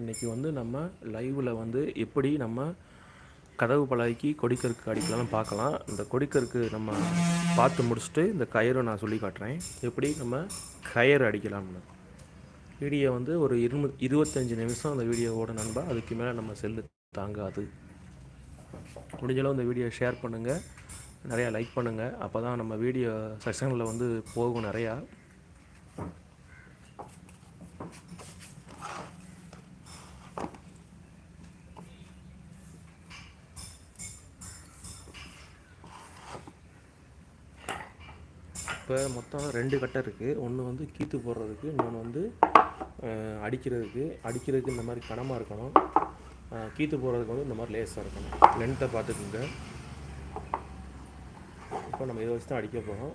இன்றைக்கி வந்து நம்ம லைவில் வந்து எப்படி நம்ம கதவு பழகி கொடிக்கருக்கு அடிக்கலாம்னு பார்க்கலாம். இந்த கொடிக்கருக்கு நம்ம பார்த்து முடிச்சுட்டு இந்த கயிறை நான் சொல்லி காட்டுறேன். எப்படி நம்ம கயிறு அடிக்கலாம்னு. வீடியோ வந்து ஒரு இரு இருபத்தஞ்சி நிமிஷம் அந்த வீடியோவோட நண்பா அதுக்கு மேலே நம்ம செல்லு தாங்காது. முடிஞ்சளவு இந்த வீடியோ ஷேர் பண்ணுங்கள் நிறையா லைக் பண்ணுங்கள் அப்போ தான் நம்ம வீடியோ செக்ஷனில் வந்து போகும் நிறையா. இப்போ மொத்தம் ரெண்டு கட்டை இருக்குது ஒன்று வந்து கீத்து போடுறதுக்கு இன்னொன்று வந்து அடிக்கிறதுக்கு. அடிக்கிறதுக்கு இந்த மாதிரி கனமாக இருக்கணும். கீத்து போடுறதுக்கு வந்து இந்த மாதிரி லேஸாக இருக்கணும். லென்த்தை பார்த்துக்குங்க. இப்போ நம்ம இதை வச்சு தான் அடிக்க போகிறோம்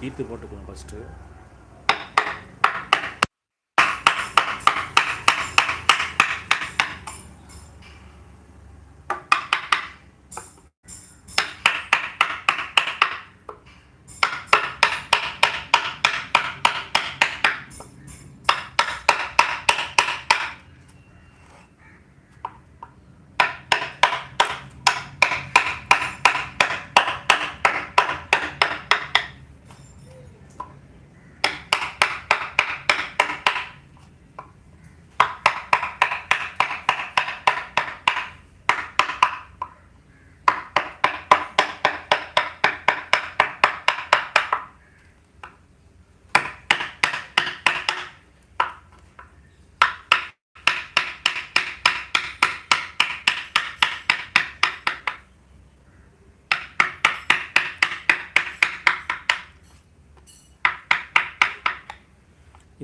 இப்போ கீத்து ஃபஸ்ட்டு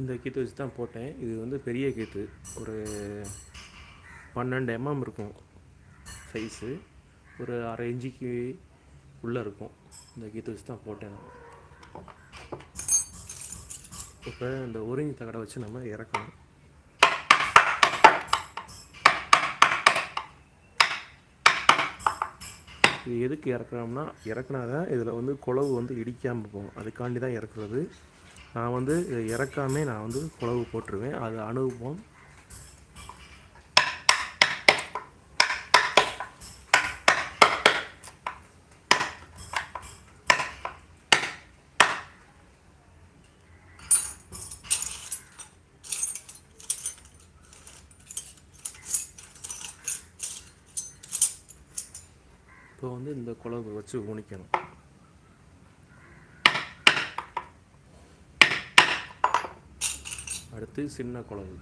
இந்த கீத்து வச்சு தான் போட்டேன். இது வந்து பெரிய கீத்து. ஒரு பன்னெண்டு எம்எம் இருக்கும் சைஸு ஒரு அரை இஞ்சிக்கு உள்ளே இருக்கும். இந்த கீத்து வச்சு தான் போட்டேன். இப்போ இந்த ஒருங்கி தகடை வச்சு நம்ம இறக்கணும். இது எதுக்கு இறக்குறோம்னா இறக்குனா தான் இதில் வந்து குழவு வந்து இடிக்காமல் போகும். அதுக்காண்டி தான் இறக்குறது. நான் வந்து இதை இறக்காமே நான் வந்து குழவு போட்டுருவேன். அது அனுபவம் இப்போ வந்து இந்த குழவு வச்சு ஊனிக்கணும். அடுத்து சின்ன குழம்பு.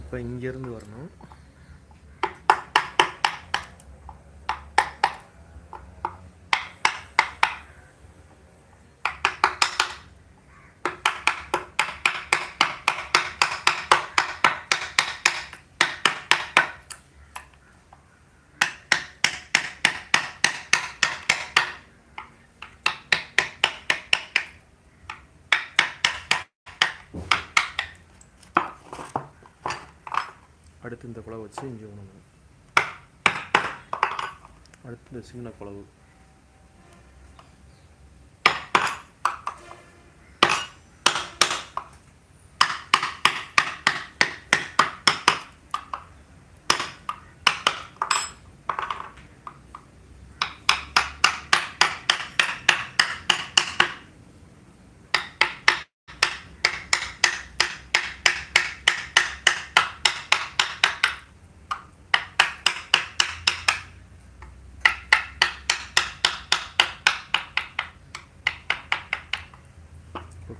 இப்போ இங்கேருந்து வரணும் அடுத்து இந்த குழவு வச்சு இஞ்சி உணவு அடுத்து சிங்கின குழவு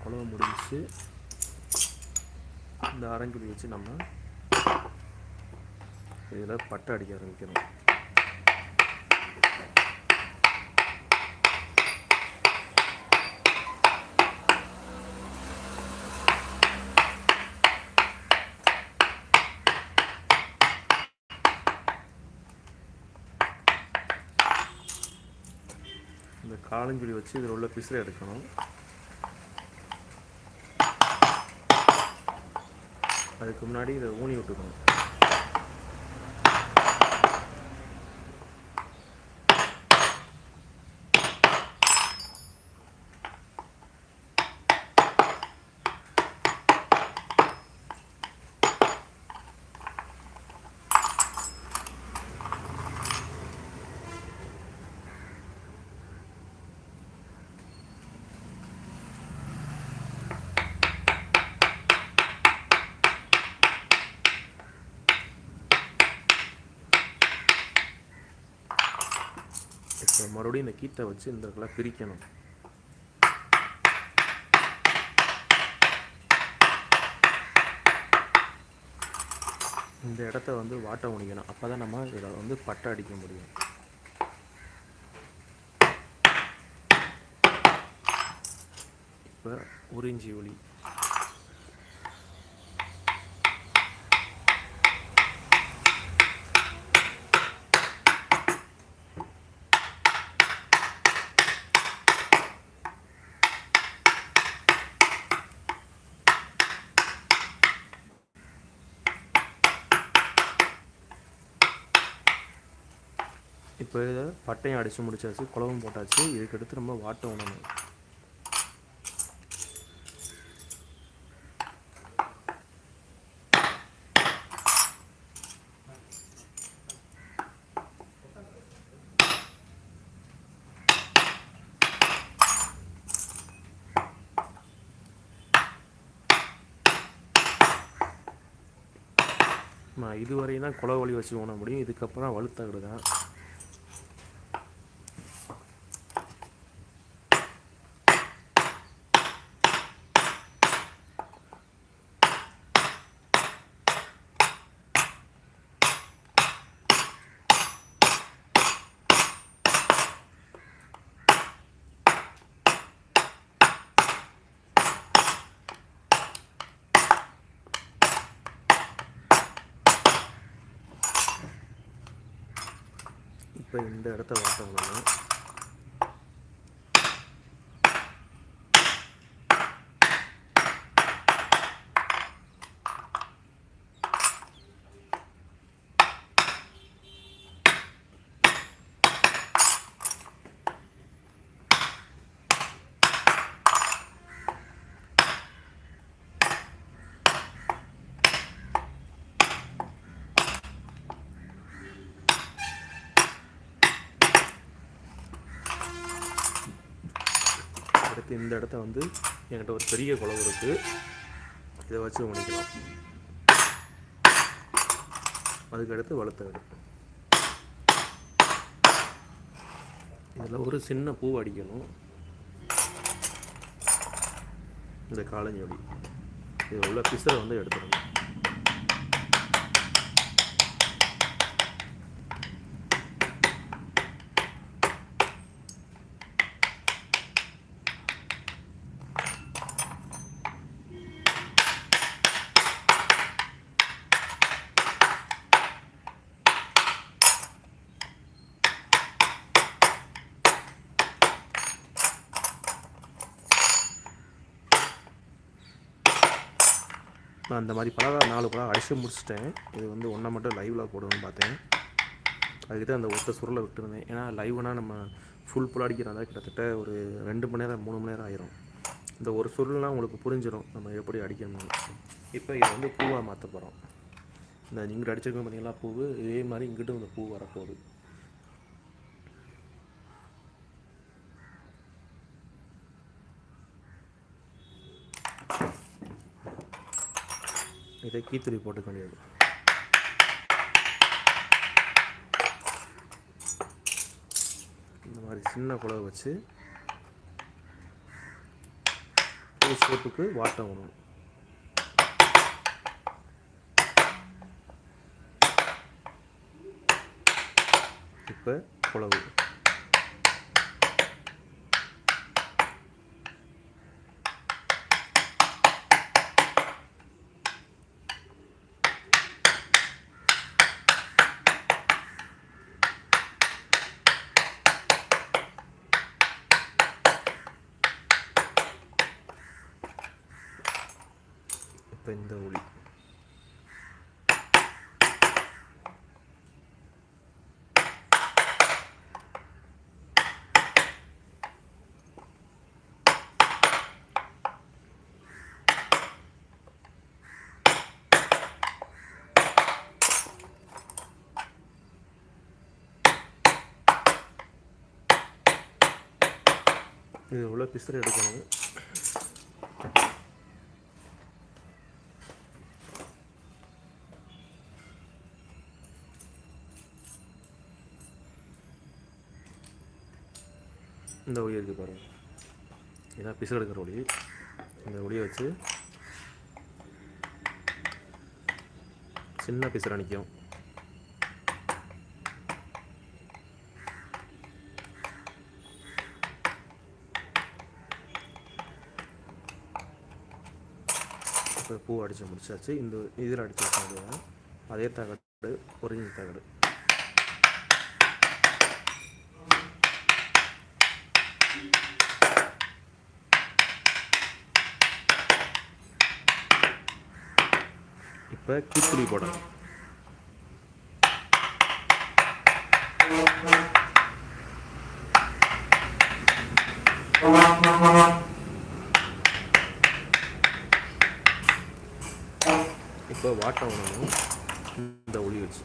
குழம்பு முடிஞ்சிச்சு இந்த வச்சு நம்ம இதில் பட்டை அடிக்க ஆரம்பிக்கணும். இந்த காலஞ்சுடி வச்சு இதில் உள்ள பிசிறை எடுக்கணும். அதுக்கு முன்னாடி இதை ஊனி விட்டுக்கணும் இப்போ மறுபடியும் இந்த கீத்தை வச்சு இந்த இடத்துல பிரிக்கணும். இந்த இடத்த வந்து வாட்ட முடிக்கணும் அப்போ தான் நம்ம இதில் வந்து பட்டை அடிக்க முடியும். இப்போ உறிஞ்சி ஒளி இப்போ பட்டையும் அடித்து முடிச்சாச்சு குழம்பும் போட்டாச்சு. இதுக்கடுத்து நம்ம வாட்டை உணணும் நான் இதுவரையும் தான் குளவழி வச்சு ஊன முடியும். இதுக்கப்புறம் வலுத்தகடு தான் இப்போ இந்த இடத்த வாட்ட விடணும் அடுத்து இந்த இடத்த வந்து என்கிட்ட ஒரு பெரிய குழவு இருக்குது இதை வச்சு முடிக்கலாம் அதுக்கடுத்து வளர்த்தது இதில் ஒரு சின்ன பூ அடிக்கணும் இந்த காலஞ்சொடி. இதில் உள்ள பிசரை வந்து எடுத்துடணும். நான் அந்த மாதிரி பலகாரம் நாலு பழம் அடித்து முடிச்சிட்டேன். இது வந்து ஒன்றை மட்டும் லைவில் போடணும்னு பார்த்தேன். அதுக்கு தான் அந்த ஒத்த சுருளை விட்டுருந்தேன் ஏன்னா லைவ்னால் நம்ம ஃபுல் புல் அடிக்கிறதா கிட்டத்தட்ட ஒரு ரெண்டு மணி நேரம் மூணு மணி நேரம் ஆயிரும். இந்த ஒரு சுருள்லாம் உங்களுக்கு புரிஞ்சிடும் நம்ம எப்படி அடிக்கணும்னு. இப்போ இதை வந்து பூவாக மாற்ற போகிறோம் இந்த இங்கிட்டு அடிச்சிருக்கோம் பார்த்தீங்களா பூவு? இதே மாதிரி இங்கிட்டும் இந்த பூ வரப்போகுது. இதை கீத்துரி போட்டுக்க வேண்டியது இந்த மாதிரி சின்ன குழவை வச்சு ஒரு சோப்புக்கு வாட்டம் விடணும் இப்போ குழவு இப்போ இந்த ஒளி இது எவ்வளோ பிசுறு எடுக்கணும்? இந்த ஒளி இருக்குது பாருங்கள் இதான் பிசு எடுக்கிற ஒளி. இந்த ஒளியை வச்சு சின்ன பிசுறு நிற்கும் இப்போ பூ அடித்து முடிச்சாச்சு. இந்த இதில் அடித்து வச்சது அதே தகடு ஒரிஜினல் தகடு. இப்போ கிப்புளி போடணும். இப்போ வாட்டம் உணவும் இந்த ஒளி வச்சு.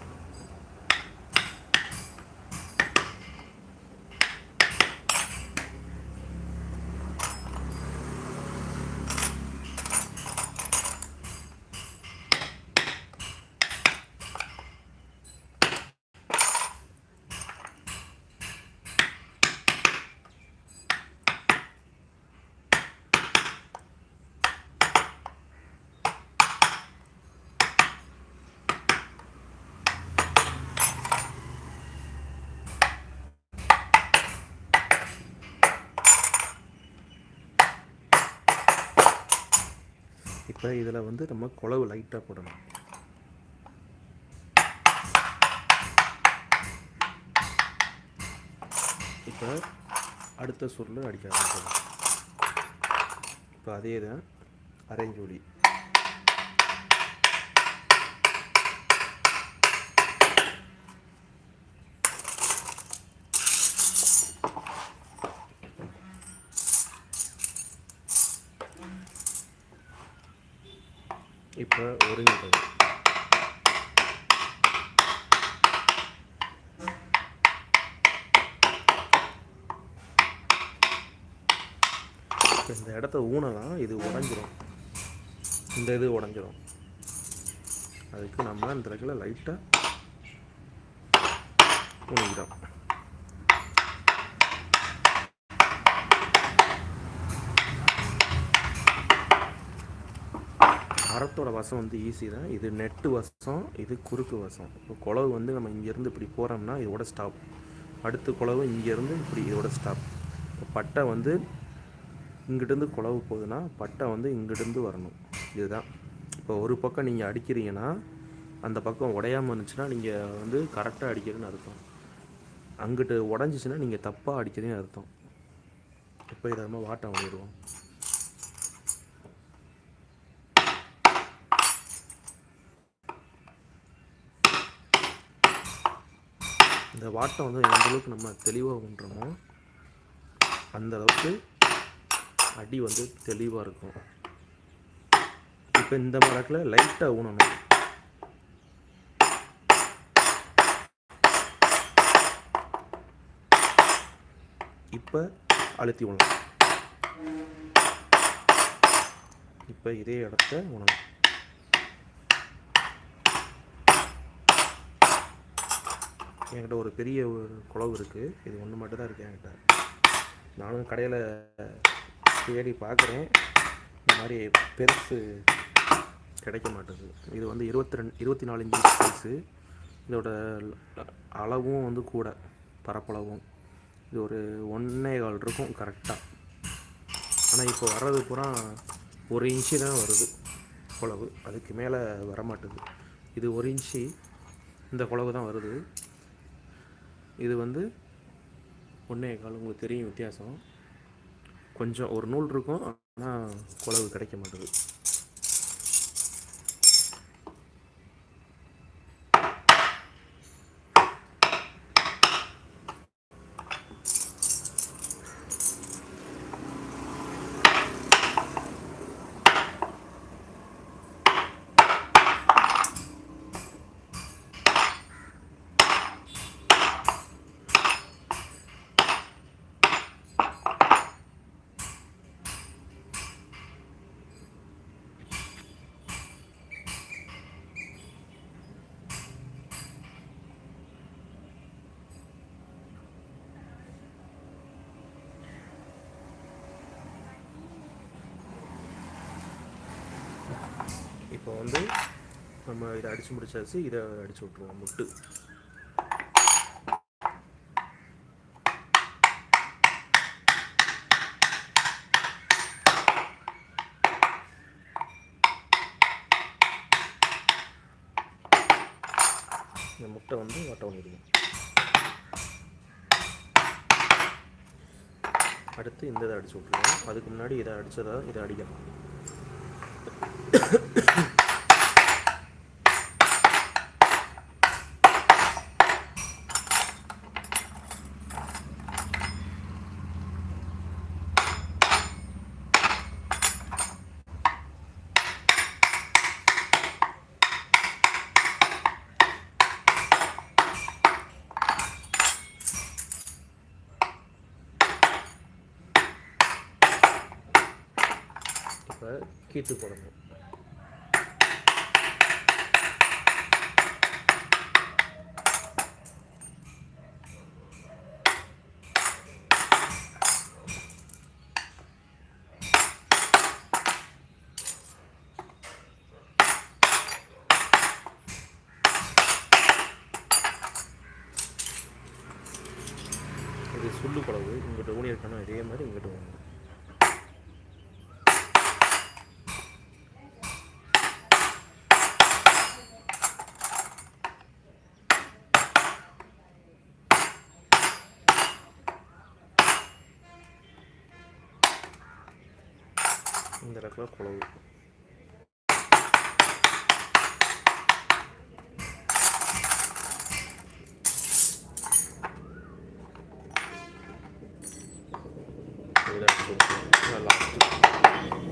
இப்போ இதில் வந்து நம்ம குழவு லைட்டாக போடணும். இப்போ அடுத்த சுருள் அடிக்க ஆரம்பிச்சிடும் இப்போ அதே தான் அரேஞ்ச் இப்போ ஒருங்கிட்டது இந்த இடத்த ஊனலாம் இது உடஞ்சிரும். இந்த இது உடஞ்சிரும். அதுக்கு நம்ம இந்த இடத்துல லைட்டாக ஊனிக்கிறோம் மரத்தோட வசம் வந்து ஈஸி தான். இது நெட்டு வசம் இது குறுக்கு வசம். இப்போ குளவு வந்து நம்ம இங்கேருந்து இப்படி போகிறோம்னா இதோட ஸ்டாப் அடுத்த குளவு இங்கேருந்து இப்படி இதோட ஸ்டாப் இப்போ பட்டை வந்து இங்கிட்டிருந்து குளவு போகுதுன்னா பட்டை வந்து இங்கிட்டிருந்து வரணும். இதுதான். இப்போ ஒரு பக்கம் நீங்கள் அடிக்கிறீங்கன்னா அந்த பக்கம் உடையாமல் இருந்துச்சுன்னா நீங்கள் வந்து கரெக்டாக அடிக்கிறதுன்னு அர்த்தம். அங்கிட்டு உடஞ்சிச்சின்னா நீங்கள் தப்பாக அடிக்கிறீங்கன்னு அர்த்தம். இப்போ இதை நம்ம வாட்டம் பண்ணிடுவோம் இந்த வாட்டம் வந்து எந்த அளவுக்கு நம்ம தெளிவாக பண்ணுறோமோ அந்தளவுக்கு அடி வந்து தெளிவாக இருக்கும். இப்போ இந்த மரக்கில் லைட்டாக ஊனணும். இப்போ அழுத்தி விடலாம் இப்போ இதே இடத்த உணணும் என்கிட்ட ஒரு பெரிய ஒரு குளவு இருக்குது இது ஒன்று மட்டும் தான் இருக்குது என்கிட்ட. நானும் கடையில் தேடி பார்க்குறேன் இந்த மாதிரி பெருசு கிடைக்க மாட்டேங்குது. இது வந்து இருபத்தி ரெண்டு இருபத்தி நாலு இன்ச்சு சைஸு இதோட அளவும் வந்து கூட பரப்பளவும். இது ஒரு ஒன்றே கால் இருக்கும் கரெக்டாக ஆனால் இப்போ வர்றது பூரா ஒரு இன்ச்சு தான் வருது குழவு. அதுக்கு மேலே வரமாட்டுது இது ஒரு இன்ச்சு இந்த குழவு தான் வருது. இது வந்து ஒன்றே கால் உங்களுக்கு தெரியும் வித்தியாசம். கொஞ்சம் ஒரு நூல் இருக்கும் ஆனால் குழவு கிடைக்க மாட்டேது இப்போ வந்து நம்ம இதை அடித்து முடிச்சாச்சு இதை அடித்து விட்ருவோம் முட்டு. இந்த முட்டை வந்து வட்ட பண்ணிடுவோம். அடுத்து இந்த இதை அடிச்சு விட்ருவோம் அதுக்கு முன்னாடி இதை அடித்ததாக இதை அடிக்கலாம் இப்போ போடணும். இந்த இடத்துல குழவு இதை அடிச்சு விட்டுருவோம். இதான் last.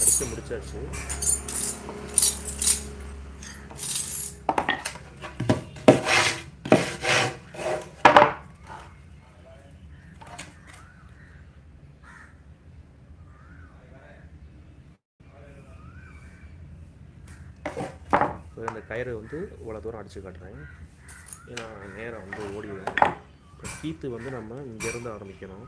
அடிச்சு முடிச்சாச்சு இப்போ இந்த கயிறு வந்து இவ்வளோ தூரம் அடித்து காட்டுறேன் ஏன்னா நேரம் வந்து ஓடி இப்போ கீத்து வந்து நம்ம இங்கேருந்து ஆரம்பிக்கணும்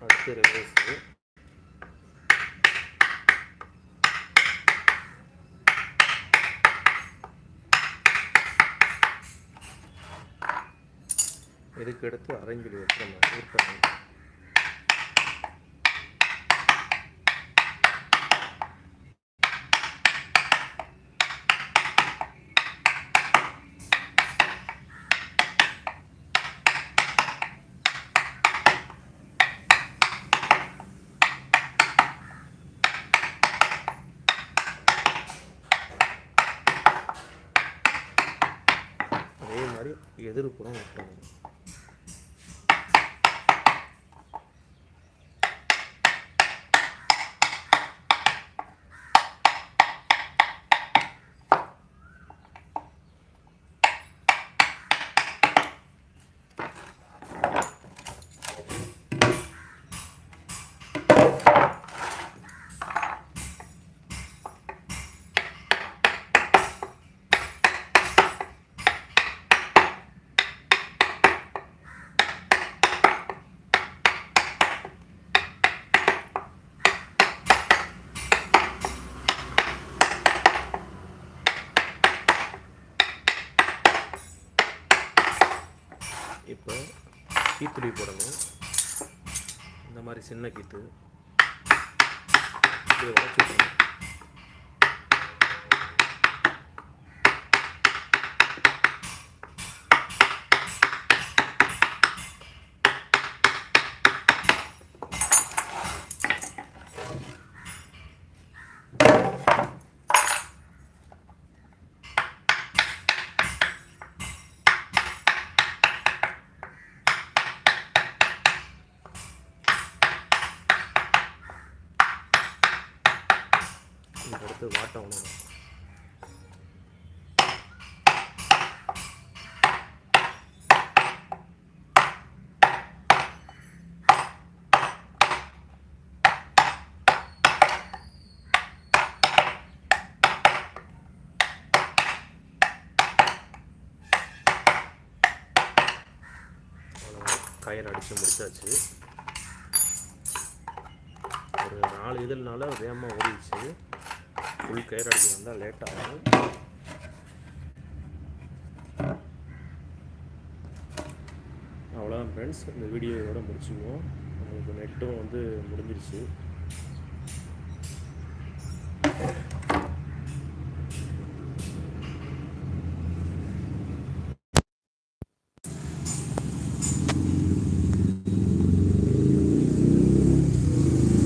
அடுத்து ரிவர்ஸு இதுக்கு அடுத்து அரைஞ்சொலி வச்சு நம்ம சின்ன கீத்து. இப்படியே உடச்சி அவ்வளோதான் கயிறு அடித்து முடிச்சாச்சு. ஒரு நாலு இதழ்னால வேகமாக ஓடிடுச்சு. ஃபுல் கயிறு அடிக்க வந்தால் லேட் ஆகும். அவ்வளோதான் ஃப்ரெண்ட்ஸ் இந்த வீடியோவோட முடிச்சுக்குவோம். உங்களுக்கு நெட்டும் வந்து முடிஞ்சிருச்சு.